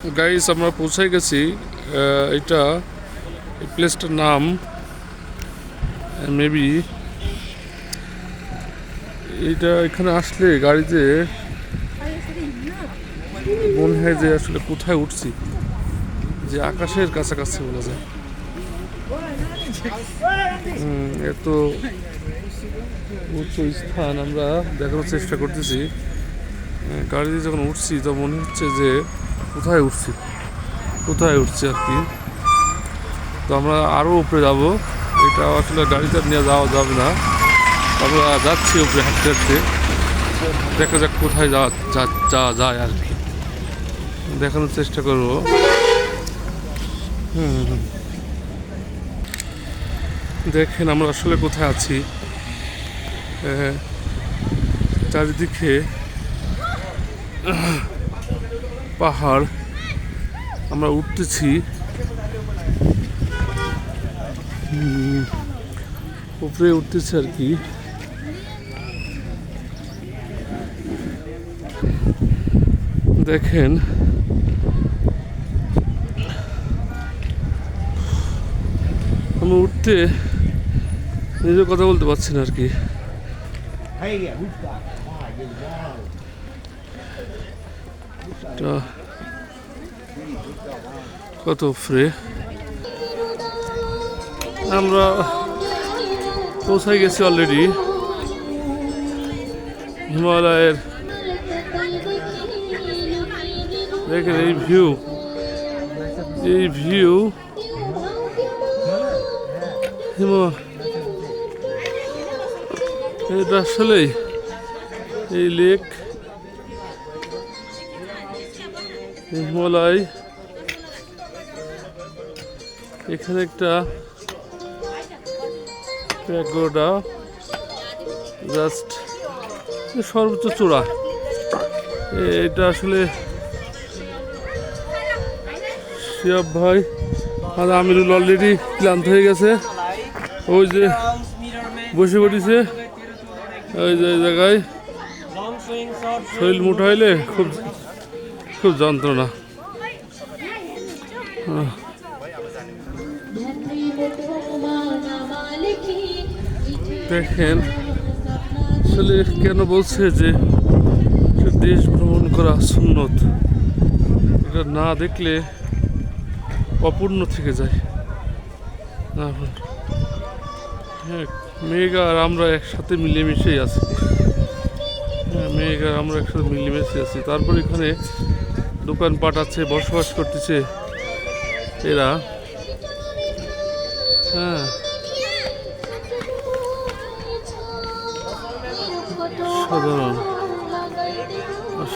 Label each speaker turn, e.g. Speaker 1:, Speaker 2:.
Speaker 1: Guys, আমরা পৌঁছে গেছি এটা এই প্লেসটার নাম মেবি এইটা এখানে আসলে গাড়িতে মনে হয় যে আসলে কোথায় উঠছি, যে আকাশের কাছাকাছি বলা যায়। এত উচ্চ স্থান আমরা দেখানোর চেষ্টা করতেছি। গাড়িতে যখন উঠছি তো মনে হচ্ছে যে কোথায় উঠছি? কোথায় উঠছি আর কি? তো আমরা আরও উপরে যাব। এটা আসলে আর নিয়ে যাওয়া যাবে না। আমরা যাচ্ছি উপরে হাঁটতে হাঁটতে। দেখা যাক কোথায় যাওয়া যাওয়া যায় আর কি। দেখানোর চেষ্টা করব। দেখেন আমরা আসলে কোথায় আছি। চারিদিকে পাহাড়। আমরা উঠতেছি। উপরে উঠতেছি আর কি। দেখেন। আমি উঠতে নিজে কথা বলতে পারছি না আর কি। এটা কত ফ্রে আমরা পৌঁছাই গেছি অলরেডি হিমালয়ের দেখেন এই ভিউ এই ভিউ হিমা এটা আসলেই এই লেক হিমালয়। এখানে একটা প্যাগোডা। জাস্ট সর্বোচ্চ চূড়া। এটা আসলে শিয়াব ভাই আর আমিরুল অলরেডি ক্লান্ত হয়ে গেছে। ওই যে বসে পড়েছে। ওই যে জায়গায় শরীর মোটা হইলে খুব খুব যন্ত্রণা। দেখেন, আসলে কেন বলছে যে দেশ ভ্রমণ করা সুন্নত? এটা না দেখলে অপূর্ণ থেকে যায়। হ্যাঁ মেঘ আর আমরা একসাথে মিলেমিশেই আছি। হ্যাঁ মেঘ আর আমরা একসাথে মিলেমিশে আছি। তারপর এখানে দোকানপাট আছে বসবাস করতেছে এরা। হ্যাঁ। সাধারণ।